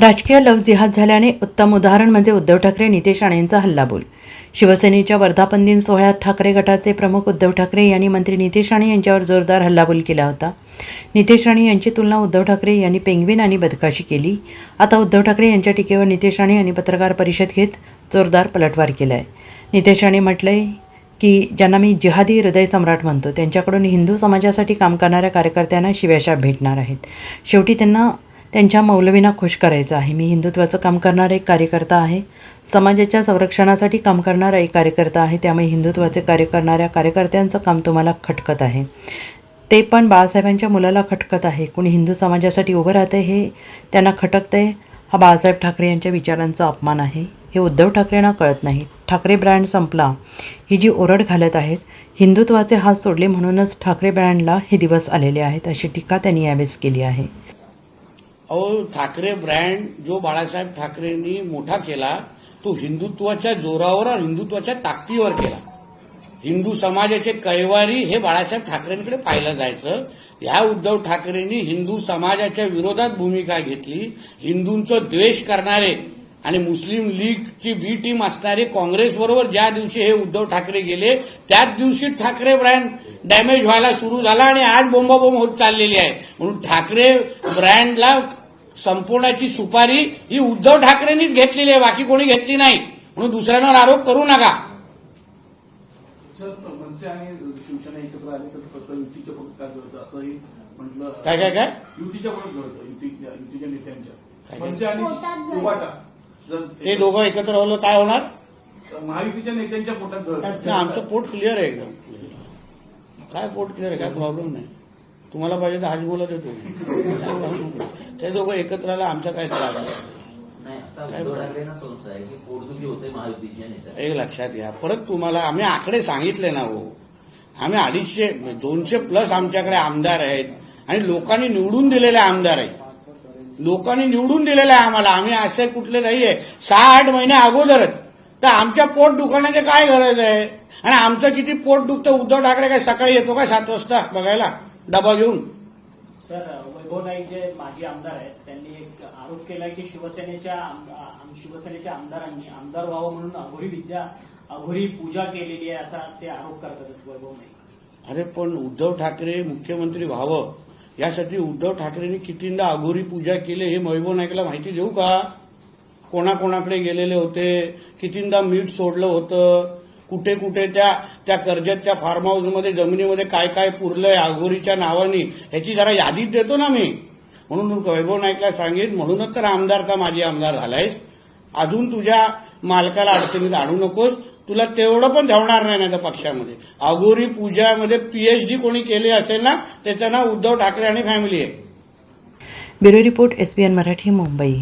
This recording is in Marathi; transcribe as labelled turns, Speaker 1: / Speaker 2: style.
Speaker 1: राजकीय लवजिहाद झाल्याने उत्तम उदाहरण म्हणजे उद्धव ठाकरे नितेश राणेंचा हल्लाबोल. शिवसेनेच्या वर्धापन दिन सोहळ्यात ठाकरे गटाचे प्रमुख उद्धव ठाकरे यांनी मंत्री नितेश राणे यांच्यावर जोरदार हल्लाबोल केला होता. नितेश राणे यांची तुलना उद्धव ठाकरे यांनी पेंग्विन आणि बदकाशी केली. आता उद्धव ठाकरे यांच्या टीकेवर नितेश राणे यांनी पत्रकार परिषद घेत जोरदार पलटवार केला आहे नितेश राणे म्हटलंय की ज्यांना मी जिहादी हृदय सम्राट म्हणतो त्यांच्याकडून हिंदू समाजासाठी काम करणाऱ्या कार्यकर्त्यांना शिव्याशा भेटणार आहेत. शेवटी त्यांना त्यांच्या मौलवींना खुश करायचं आहे. मी हिंदुत्वाचं काम करणारा एक कार्यकर्ता आहे. समाजाच्या संरक्षणासाठी काम करणारा एक कार्यकर्ता आहे. त्यामुळे हिंदुत्वाचे कार्य करणाऱ्या कार्यकर्त्यांचं काम तुम्हाला खटकत आहे. ते पण बाळासाहेबांच्या मुलाला खटकत आहे. कोणी हिंदू समाजासाठी उभं राहतं हे त्यांना खटकतं आहे हा बाळासाहेब ठाकरे यांच्या विचारांचा अपमान आहे. हे उद्धव ठाकरेंना कळत नाही. ठाकरे ब्रँड संपला. ही जी ओरड घालत आहेत हिंदुत्वाचे हात सोडले म्हणूनच ठाकरे ब्रँडला हे दिवस आलेले आहेत अशी टीका त्यांनी यावेळेस केली आहे.
Speaker 2: अहो ठाकरे ब्रँड जो बाळासाहेब ठाकरेंनी मोठा केला तो हिंदुत्वाच्या जोरावर हिंदुत्वाच्या ताकदीवर केला. हिंदू समाजाचे कैवारी हे बाळासाहेब ठाकरेंकडे पाहिलं जायचं. ह्या उद्धव ठाकरेंनी हिंदू समाजाच्या विरोधात भूमिका घेतली. हिंदूंचं द्वेष करणारे आणि मुस्लिम लीगची बी टीम असणारे काँग्रेसबरोबर ज्या दिवशी हे उद्धव ठाकरे गेले त्याच दिवशी ठाकरे ब्रँड डॅमेज व्हायला सुरू झाला आणि आज बोंबाबोंब होत चाललेली आहे. म्हणून ठाकरे ब्रँडला संपवण्याची सुपारी ही उद्धव ठाकरेंनीच घेतलेली आहे बाकी कोणी घेतली नाही. म्हणून दुसऱ्यांवर आरोप करू नका.
Speaker 3: सर मनसे आणि शिवसेना एकत्र आले तर फक्त युतीच्या फक्त काय होतं असंही म्हटलं
Speaker 2: काय काय काय?
Speaker 3: युतीच्या नेत्यांच्या.
Speaker 2: ते दोघं एकत्र राहिलं काय होणार?
Speaker 3: महायुतीच्या नेत्यांच्या पोटात
Speaker 2: आमचं पोट क्लिअर आहे एकदम. काय पोट क्लिअर आहे काय प्रॉब्लेम नाही. तुम्हाला पाहिजे तर हाजमोला देतो. ते दोघं एकत्र आलं आमचा काय त्रास एक लक्षात घ्या. परत तुम्हाला आम्ही आकडे सांगितले ना हो. आम्ही अडीचशे दोनशे प्लस आमच्याकडे आमदार आहेत. आणि लोकांनी निवडून दिलेले आमदार आहेत. लोकांनी निवडून दिलेले आहे आम्हाला. आम्ही असे कुठले नाहीये. सहा आठ महिने अगोदरच. तर आमच्या पोट दुखण्याची काय गरज आहे? आणि आमचं किती पोट दुखतं? उद्धव ठाकरे काय सकाळी येतो का सात वाजता बघायला? डबा घेऊन.
Speaker 4: सर वैभव नाईक जे माजी आमदार आहेत त्यांनी एक आरोप केला की शिवसेनेच्या आम- शिवसेनेच्या आमदारांनी आमदार व्हावं म्हणून अघोरी विद्या अघोरी पूजा केलेली आहे असा ते आरोप करतात वैभव नाईक.
Speaker 2: अरे पण उद्धव ठाकरे मुख्यमंत्री व्हावं. यासाठी उद्धव ठाकरेंनी कितींदा अघोरी पूजा केली हे वैभव नाईकला माहिती देऊ का? कोणाकोणाकडे गेलेले होते? कितींदा मीठ सोडलं होतं? कुठे कुठे त्या त्या कर्जतच्या फार्म हाऊसमध्ये जमिनीमध्ये काय काय पुरलंय अघोरीच्या नावाने ह्याची जरा यादीच देतो ना मी. म्हणून वैभव नाईकला सांगेन म्हणूनच तर आमदार का माझी आमदार झालायस. अजून तुझ्या मालकाला अडचणीत आणू नकोस. तुला तेवढं पण ठेवणार नाही ना त्या पक्षामध्ये. अघोरी पूजामध्ये पीएचडी कोणी केली असेल ना त्याचं नाव उद्धव ठाकरे आणि फॅमिली आहे.
Speaker 1: Bureau report SBN Marathi Mumbai.